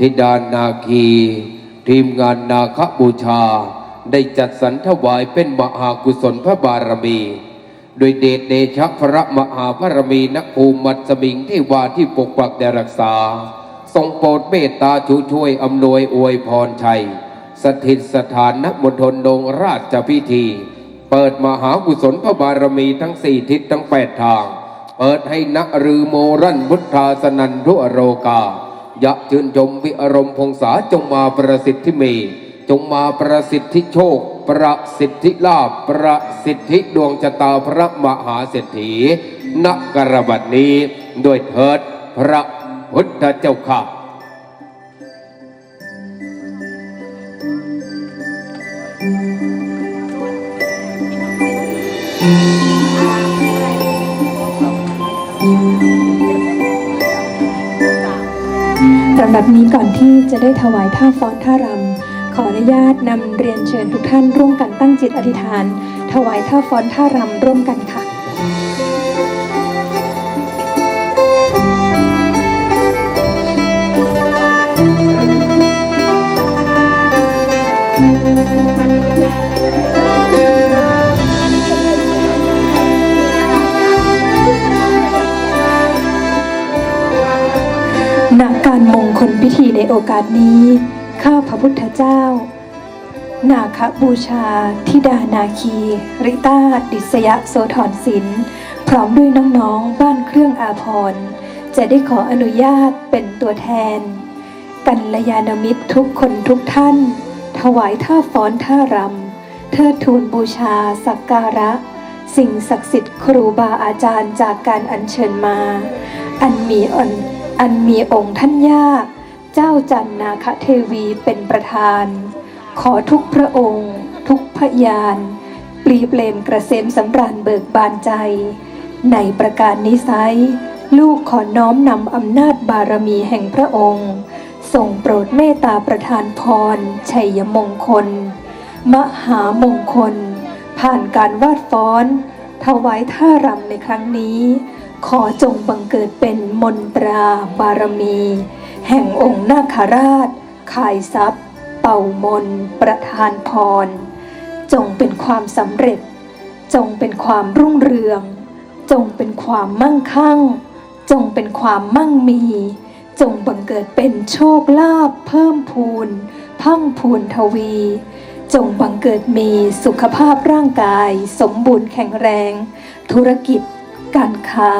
ธิดานาคี ทีมงานนาคบูชา ได้จัดสรรถวายเป็นมหากุศลพระบารมี โดยเดชเดชะพระมหาพรมีนักภูมิมัสมิงที่วาที่ปกปักแดรักษา ทรงโปรดเมตตาชูช่วยอำนวยอวยพรชัย สถิตสถานนมณฑลดงราชพิธี เปิดมหากุศลพระบารมีทั้งสี่ทิศทั้งแปดทาง เปิดให้นักรือโมรันพุทธาสนันทุอโรกา ยะชื่นชมวิอารมณ์พงษาจงมาประสิทธิเม จงมาประสิทธิโชค ประสิทธิลาภประสิทธิดวงชะตาพระมหาเศรษฐีณกกระบัดนี้ด้วยเถิดพระพุทธเจ้าข้าลำดับนี้ก่อนที่จะได้ถวายท่าฟ้อนท่ารำขออนุญาตนำเรียนเชิญทุกท่านร่วมกันตั้งจิตอธิษฐาน ถวายท่าฟ้อนท่ารำร่วมกันค่ะ ธีในโอกาสนี้ ข้าพระพุทธเจ้า นาคบูชาธิดานาคี ริต้า ดิษยะโสธรศิลป์พร้อมด้วยน้องๆ บ้านเครื่องอาภรจะได้ขออนุญาตเป็นตัวแทน กัลยาณมิตรทุกคนทุกท่าน ถวายท่าฟ้อนท่ารำเทิดทูนบูชาสักการะ สิ่งศักดิ์สิทธิ์ครูบาอาจารย์จากการอัญเชิญมา อันมีอันอันมีองค์ท่านย่า เจ้าจันนาคเทวีเป็นประธาน ขอทุกพระองค์ ทุกพยาน ปลีเปลมกระเซ็มสำราญเบิกบานใจ ในประการนิสัยลูกขอน้อมนำอำนาจบารมีแห่งพระองค์ส่งโปรดเมตตาประทานพร ชัยมงคล มหามงคล ผ่านการวาดฟ้อน ถวายท่ารำในครั้งนี้ ขอจงบังเกิดเป็นมนตราบารมี แห่งองค์นาคราช ขายทรัพย์ เป่ามน ประทานพร จงเป็นความสำเร็จ จงเป็นความรุ่งเรือง จงเป็นความมั่งคั่ง จงเป็นความมั่งมี จงบังเกิดเป็นโชคลาภเพิ่มพูนพั่งพูนทวี จงบังเกิดมีสุขภาพร่างกาย สมบูรณ์แข็งแรง ธุรกิจ การค้า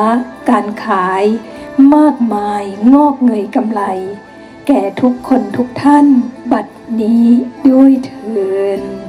การขาย มากมายงอกเงยกำไร แก่ทุกคนทุกท่าน บัดนี้ด้วยเถิน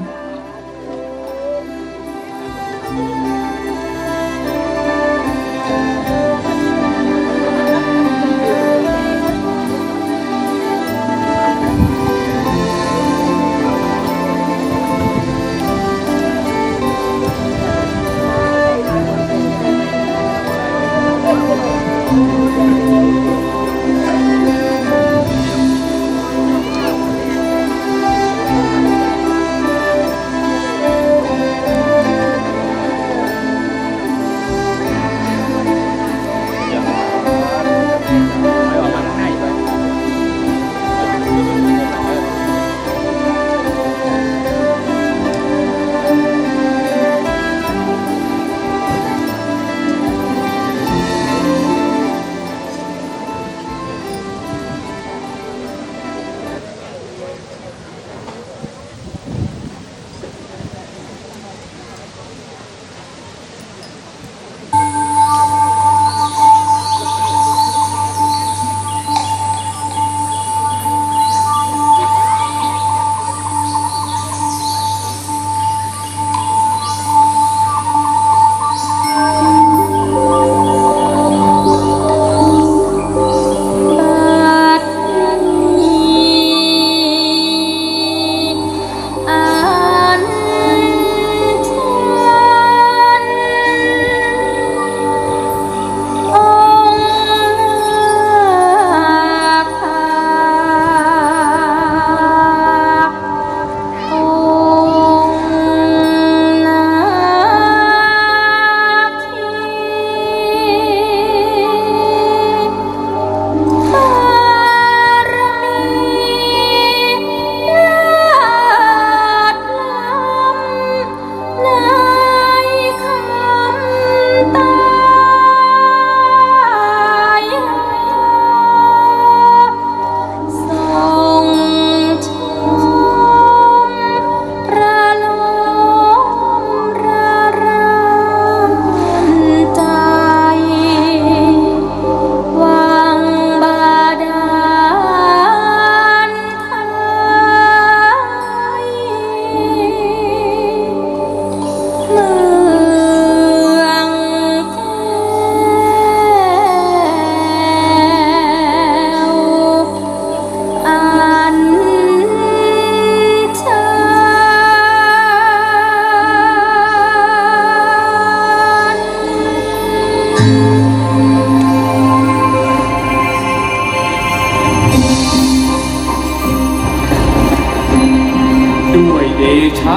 ชะ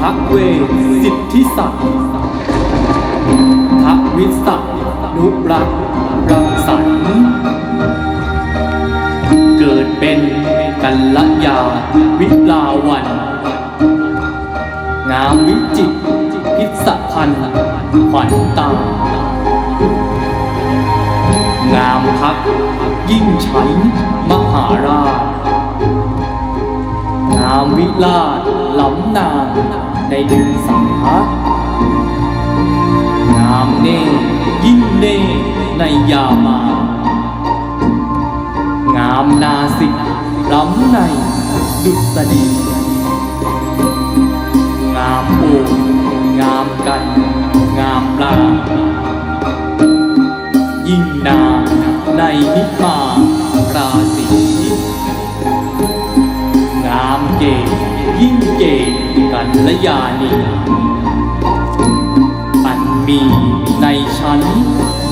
ทักเวสิทธิศักดิ์ทักวิศักดิ์นุปรักษ์รังสรรค์เกิดเป็นกัลยาวิลาวัน งามวิจิตพิสพันธ์ขวัญตางามพักยิ่งฉันมหาราชงามวิลาช lẫm nàng ในดึงสังหางามเน่ยิ่งเน่ในยามางามนาสิกล้ำในดุษฎีงามโอ่งงามกัน งามปลายิ่งนาในนิพพ ลยานีอันมีในชั้น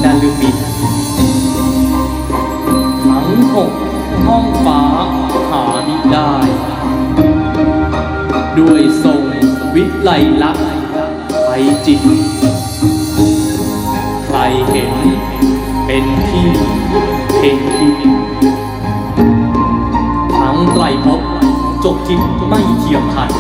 ดาลุมิตทั้งหกห้องฟ้าหาไม่ได้ ด้วยทรงวิไลลักษณ์ไปจิต ใครเห็นเป็นที่เพ่งที่ทั้งไตรภพจบทิตไม่เทียมทัน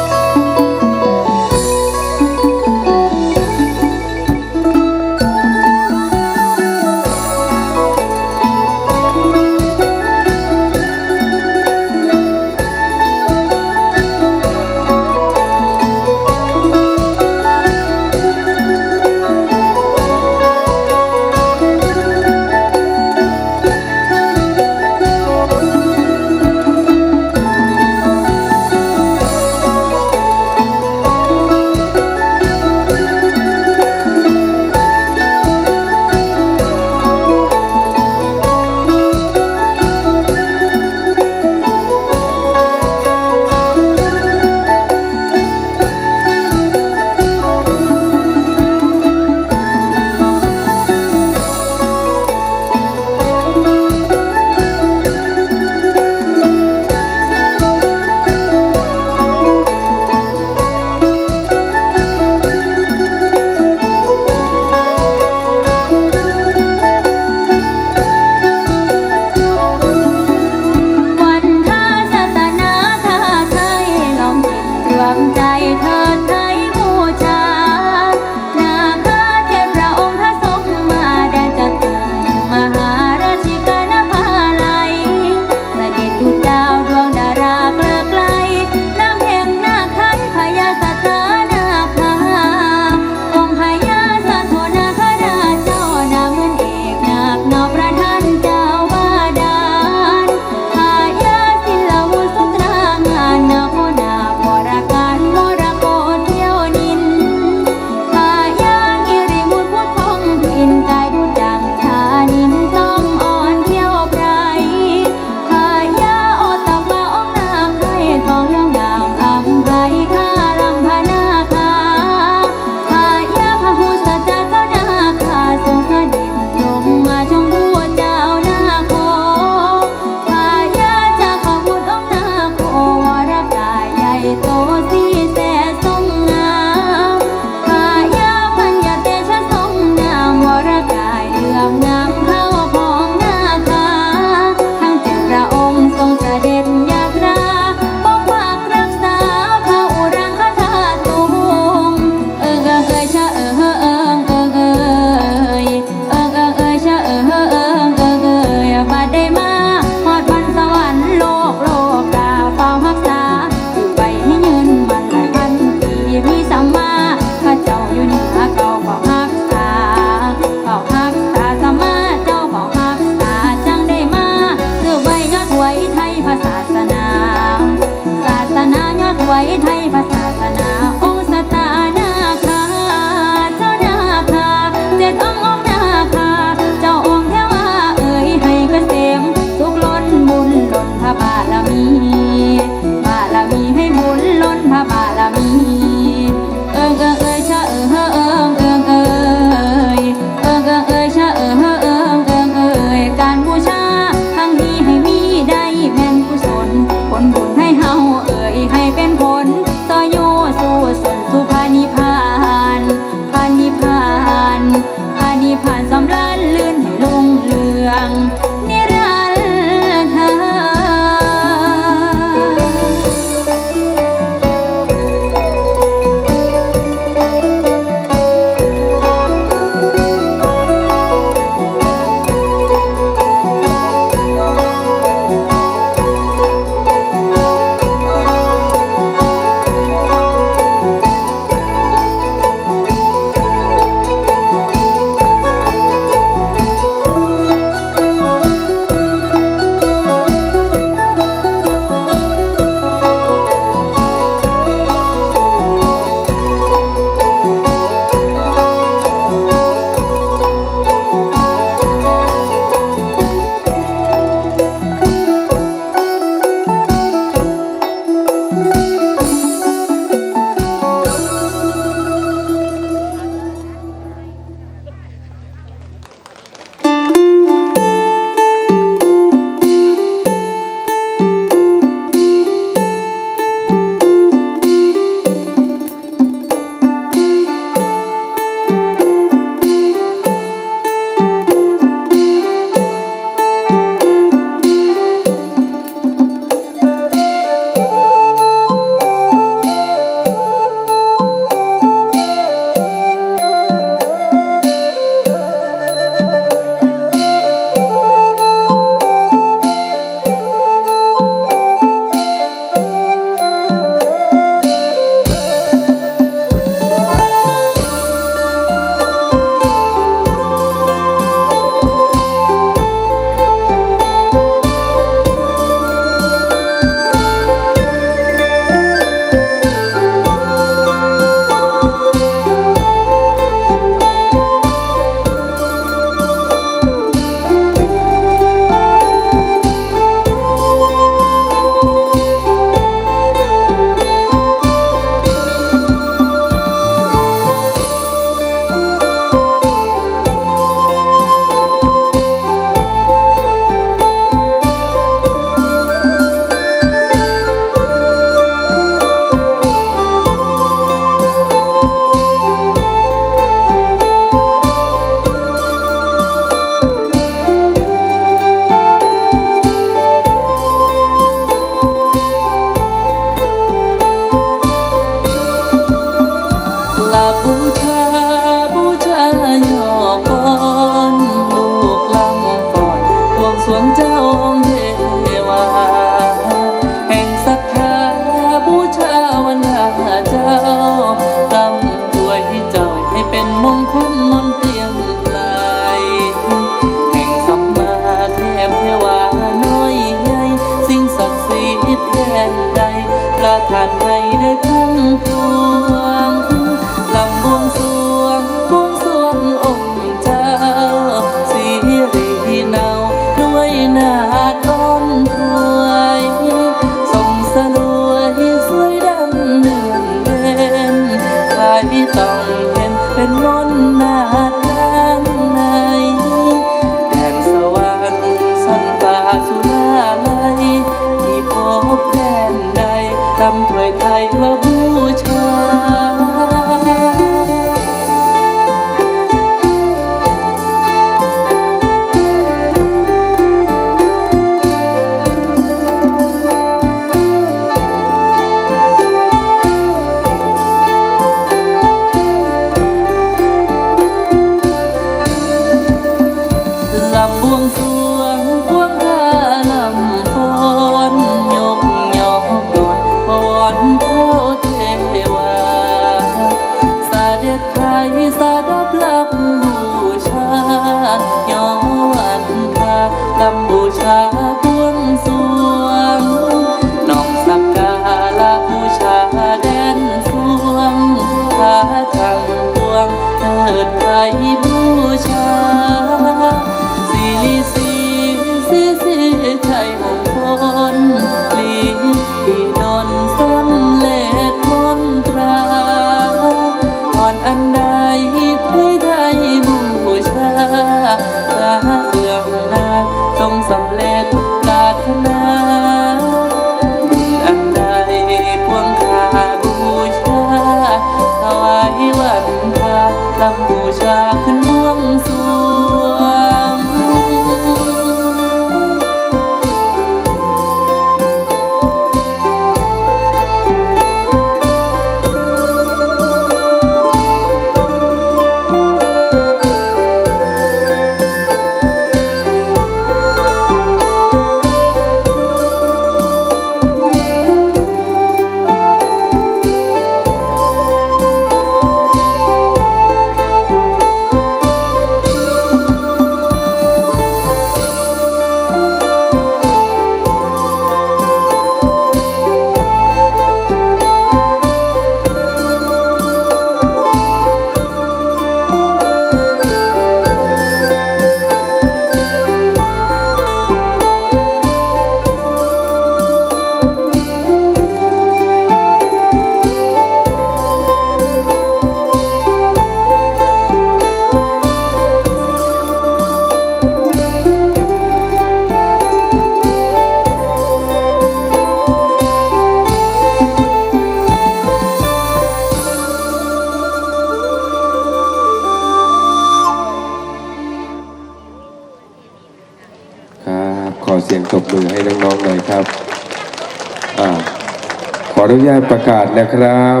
ญาตประกาศนะครับ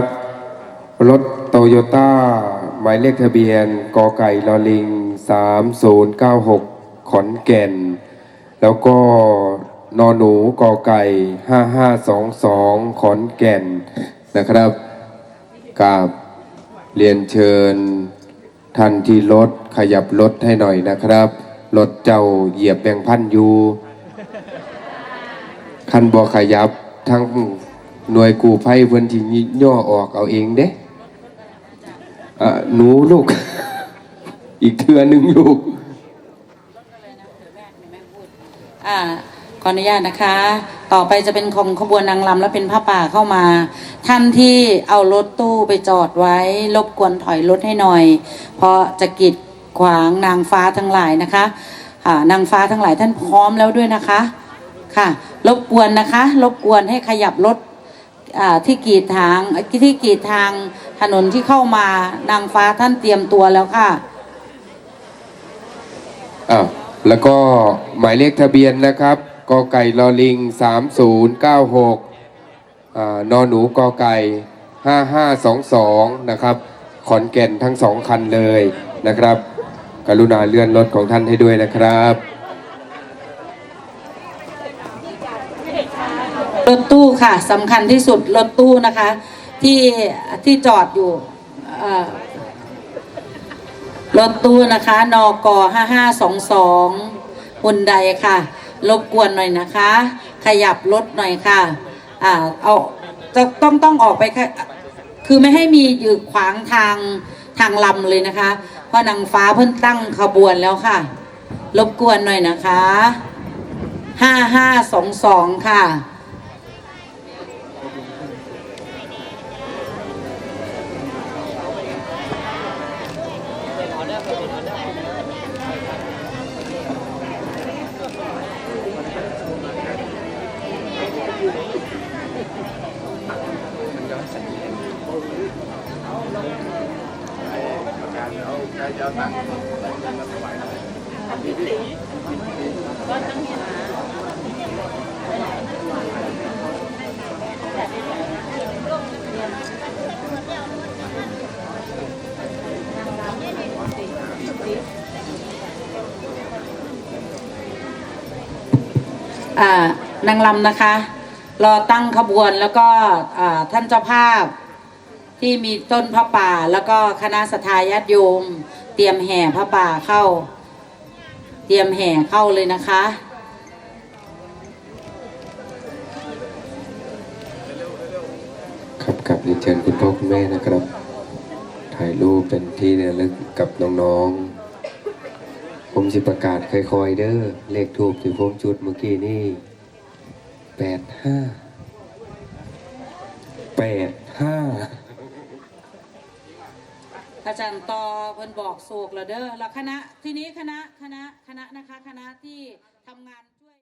รถโตโยต้าหมายเลขทะเบียนกอไก่ลอลิง 3096 ขอนแก่น แล้วก็นอหนูกอไก่ 5522 ขอนแก่นนะครับกราบเรียนเชิญท่านที่รถขยับรถให้หน่อยนะครับรถเจ้าเหยียบแบงพันอยูคันบอขยับทั้ง หน่วยกูภัยเพิ่นที่ย่อออกเอาเองเด้อะหนูลูก อีกเทือหนึ่งลูกอ่าขออนุญาตนะคะ ต่อไปจะเป็นของขบวนนางรำและเป็นผ้าป่าเข้ามา ท่านที่เอารถตู้ไปจอดไว้ รบกวนถอยรถให้หน่อย เพราะจะกีดขวางนางฟ้าทั้งหลายนะคะอ่านางฟ้าทั้งหลายท่านพร้อมแล้วด้วยนะคะ ค่ะ รบกวนนะคะ รบกวนให้ขยับรถ ที่กีดทางที่กีดทางถนนที่เข้ามานางฟ้าท่านเตรียมตัวแล้วค่ะอะแล้วก็หมายเลขทะเบียนนะครับกอไก่ลอลิง 3096อ่านอหนูกอไก่ 5522 นะครับ ขอนแก่นทั้งสองคันเลยนะครับ กรุณาเลื่อนรถของท่านให้ด้วยนะครับ รถตู้ ค่ะสำคัญที่สุดรถตู้นะคะ ที่ที่จอดอยู่รถตู้นะคะนกห้าห้าสองสองหุ่นใดค่ะรบกวนหน่อยนะคะ ขยับรถหน่อยค่ะอ่าเอาจะต้องต้องออกไปค่ะคือไม่ให้มีอยู่ขวางทางทางลำเลยนะคะ เพราะนางฟ้าเพิ่นตั้งขบวนแล้วค่ะ รบกวนหน่อยนะคะห้าห้าสองสองค่ะ คอ่านางลำนะคะ รอตั้งขบวนแล้วก็ท่านเจ้าภาพที่มีต้นพระป่า แล้วก็คณะสทาญาติโยม เตรียมแห่พระป่าเข้า เตรียมแห่เข้าเลยนะคะ ครับกับเรียนเชิญคุณพ่อคุณแม่นะครับ ถ่ายรูปเป็นที่ระลึกกับน้องๆ ผมสิประกาศค่อยๆเด้อ เลขทูบที่ผมจุดเมื่อกี้นี่แปดห้าแปดห้า อาจารย์ต่อเพิ่นบอกโศกละเด้อแล้วคณะ ทีนี้คณะคณะคณะนะคะ คณะที่ทำงาน